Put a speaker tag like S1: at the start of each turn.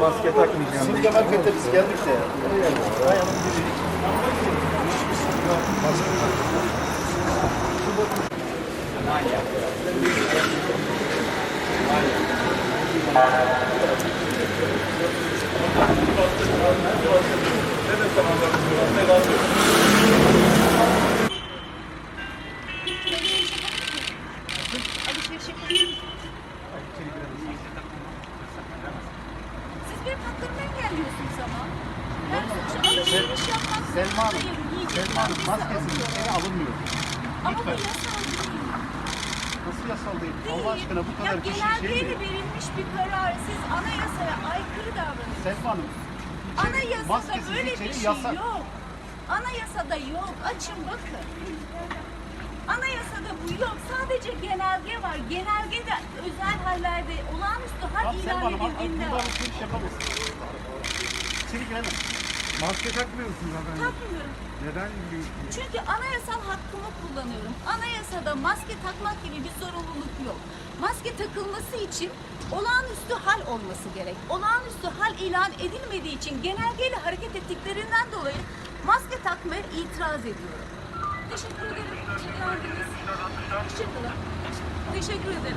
S1: Maske takmayacağım.
S2: Simge markette biz geldik de.
S3: Alışveriş yapalım. Haklarımı engelliyorsunuz ama. Ben sonuçta alışveriş yapmak
S2: Selma Hanım,
S3: zorundayım. Yiyecek
S2: Selma Hanım
S3: neredeyse
S2: maskesiz
S3: alıyorum.
S2: içeri alınmıyor.
S3: Ama bu
S2: Lütfen.
S3: yasal değil.
S2: Nasıl yasal değil?
S3: Değil.
S2: Allah aşkına bu
S3: ya
S2: kadar kişi şey
S3: genelgeyle
S2: mi?
S3: verilmiş bir karar. Siz anayasaya aykırı davranıyorsunuz.
S2: Selma Hanım. içeri
S3: Anayasada
S2: maskesiz
S3: böyle bir
S2: içeri
S3: şey
S2: yasak.
S3: yok. Anayasada yok. Açın bakın. Anayasada bu yok. Sadece genelge var. Genelge de özel hallerde olağanüstü hal ilan edildiğinde
S2: burada
S3: var.
S2: alışveriş yapamazsınız. İçeri giremez.
S1: Maske takmıyor musunuz hanımefendi?
S3: Takmıyorum.
S1: Neden?
S3: Çünkü anayasal hakkımı kullanıyorum. Anayasada maske takmak gibi bir zorunluluk yok. Maske takılması için olağanüstü hal olması gerek. Olağanüstü hal ilan edilmediği için genelgeyle hareket ettiklerinden dolayı maske takmaya itiraz ediyorum. Teşekkür ederim. Geldiniz. Hoşçakalın. Teşekkür ederim.